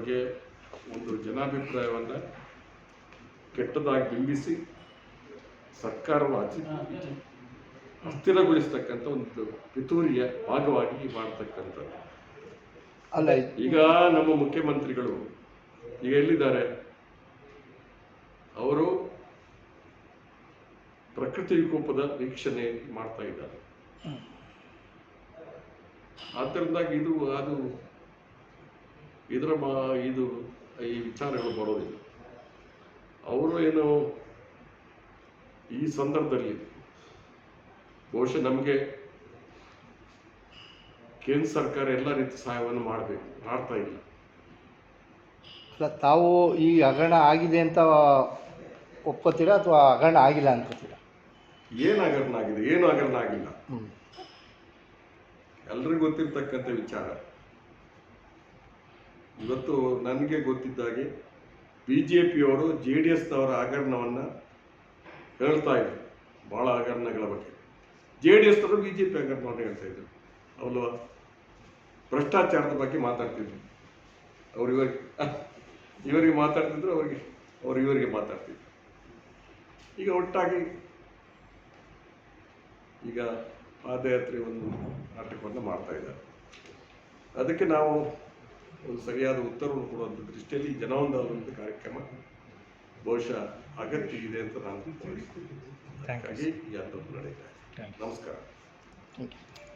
ಬಗ್ಗೆ ಒಂದು ಜನಾಭಿಪ್ರಾಯವನ್ನು ಕೆಟ್ಟದಾಗಿ ಬಿಂಬಿಸಿ ಸರ್ಕಾರವನ್ನು ಅಸ್ಥಿರಗೊಳಿಸ್ತಕ್ಕಂಥ ಒಂದು ಪಿತೂರಿಯ ಭಾಗವಾಗಿ ಮಾಡತಕ್ಕಂಥದ್ದು. ಅಲ್ಲ ಈಗ ನಮ್ಮ ಮುಖ್ಯಮಂತ್ರಿಗಳು ಈಗ ಎಲ್ಲಿದ್ದಾರೆ? ಅವರು ಪ್ರಕೃತಿ ವಿಕೋಪದ ವೀಕ್ಷಣೆ ಮಾಡ್ತಾ ಇದ್ದಾರೆ. ಆದ್ದರಿಂದಾಗಿ ಇದು ಅದು ಇದರ ಮಾ ಇದು ಈ ವಿಚಾರಗಳು ಬರೋದಿಲ್ಲ. ಅವರು ಏನು ಈ ಸಂದರ್ಭದಲ್ಲಿ ಬಹುಶಃ ನಮಗೆ ಕೇಂದ್ರ ಸರ್ಕಾರ ಎಲ್ಲ ರೀತಿ ಸಹಾಯವನ್ನು ಮಾಡಬೇಕು ಮಾಡ್ತಾ ಇಲ್ಲ. ಅಲ್ಲ ತಾವು ಈ ಹಗರಣ ಆಗಿದೆ ಅಂತ ಒಪ್ಕೋತೀರಾ ಅಥವಾ ಹಗರಣ ಆಗಿಲ್ಲ ಅನ್ಕೋತೀರಾ? ಏನು ಹಗರಣ ಆಗಿದೆ? ಏನು ಹಗರಣ ಆಗಿಲ್ಲ? ಎಲ್ರಿಗೂ ಗೊತ್ತಿರ್ತಕ್ಕಂಥ ವಿಚಾರ. ಇವತ್ತು ನನಗೆ ಗೊತ್ತಿದ್ದಾಗೆ ಬಿ ಜೆ ಪಿಯವರು ಜೆ ಡಿ ಎಸ್ನವರ ಹಗರಣವನ್ನು ಹೇಳ್ತಾ ಇದ್ರು. ಭಾಳ ಹಗರಣಗಳ ಬಗ್ಗೆ. ಜೆ ಡಿ ಎಸ್ನವರು ಬಿ ಜೆ ಪಿ ಹಗರಣವನ್ನು ಹೇಳ್ತಾ ಇದ್ರು. ಅವಳು ಭ್ರಷ್ಟಾಚಾರದ ಬಗ್ಗೆ ಮಾತಾಡ್ತಿದ್ರು. ಅವ್ರು ಇವರಿಗೆ ಇವರಿಗೆ ಮಾತಾಡ್ತಿದ್ರು, ಅವರಿಗೆ, ಅವರು ಇವರಿಗೆ ಮಾತಾಡ್ತಿದ್ರು. ಈಗ ಒಟ್ಟಾಗಿ ಈಗ ಪಾದಯಾತ್ರೆ ಒಂದು ನಾಟಕವನ್ನು ಮಾಡ್ತಾ ಇದ್ದಾರೆ. ಅದಕ್ಕೆ ನಾವು ಒಂದು ಸರಿಯಾದ ಉತ್ತರವನ್ನು ಕೊಡುವಂಥ ದೃಷ್ಟಿಯಲ್ಲಿ ಜನವೊಂದು ಕಾರ್ಯಕ್ರಮ ಬಹುಶಃ ಅಗತ್ಯ ಇದೆ ಅಂತ ನಾನು ಭಾವಿಸ್ತೀನಿ. ಹಾಗಾಗಿ ಈ ನಡೀತಾ ಇದೆ. ನಮಸ್ಕಾರ. Thank you